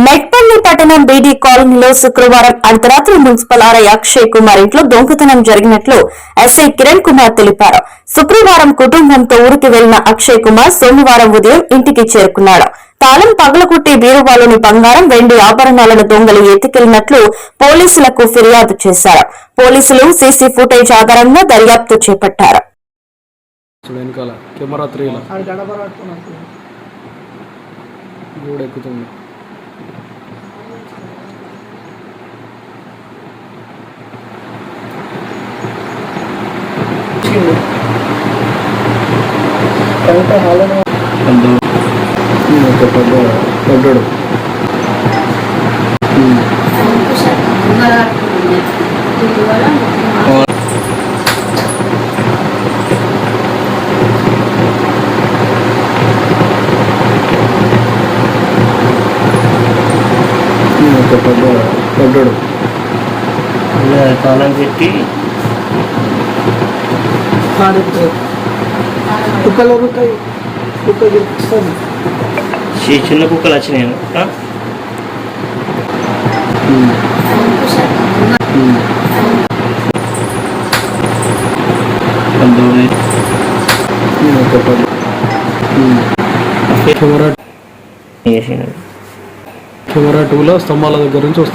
మెట్పల్లి పట్టణం బీడీ కాలనీలో శుక్రవారం అర్ధరాత్రి మున్సిపల్ ఆర్ఐ అక్షయ్ కుమార్ ఇంట్లో దొంగతనం జరిగినట్లు ఎస్ఐ కిరణ్ కుమార్ తెలిపారు. శుక్రవారం కుటుంబంతో ఊరికి వెళ్ళిన అక్షయ్ కుమార్ సోమవారం ఉదయం ఇంటికి చేరుకున్నాడు. తాళం పగలగొట్టి బీరువాలోని బంగారం వెండి ఆభరణాలను దొంగలు ఎత్తుకెళ్ళినట్లు పోలీసులకు ఫిర్యాదు చేశారు. పోలీసులు సీసీ ఫుటేజ్ ఆధారంగా దర్యాప్తు చేపట్టారు. కెమెరా కనుక హాలను ఒక పెద్ద పెద్దడు ఒక పెద్ద పెద్దడు తాళం పెట్టి కుక్కలు ఉరుతాయి కుక్క గెలుస్తుంది చిన్న కుక్కలు వచ్చినాయి కెమెరా కెమెరా టూలో స్తంభాల దగ్గర నుంచి వస్తుంది